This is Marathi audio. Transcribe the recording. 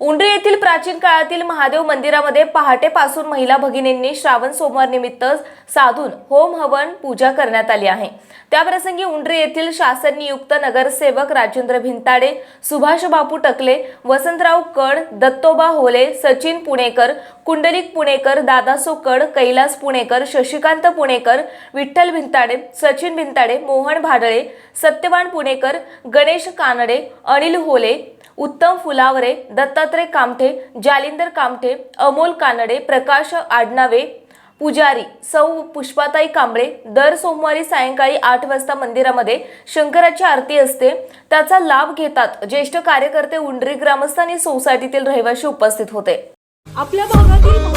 उंडरी येथील प्राचीन काळातील महादेव मंदिरामध्ये पहाटेपासून महिला भगिनींनी श्रावण सोमवार निमित्त साधून होम हवन पूजा करण्यात आली आहे. त्याप्रसंगी उंडरी येथील शासन नियुक्त नगरसेवक राजेंद्र भिंताडे सुभाष बापू टकले वसंतराव कड दत्तोबा होले सचिन पुणेकर कुंडलिक पुणेकर दादासो कड कैलास पुणेकर शशिकांत पुणेकर विठ्ठल भिंताडे सचिन भिंताडे मोहन भाडळे सत्यवान पुणेकर गणेश कानडे अनिल होले उत्तम फुलावरे दत्तात्रय कामठे जालिंदर कामठे अमोल कानडे प्रकाश आडनावे पुजारी सौ पुष्पाताई कांबळे दर सोमवारी सायंकाळी आठ वाजता मंदिरामध्ये शंकराची आरती असते. त्याचा लाभ घेतात ज्येष्ठ कार्यकर्ते उंडरी ग्रामस्थ आणि सोसायटीतील रहिवाशी उपस्थित होते. आपल्या भागातील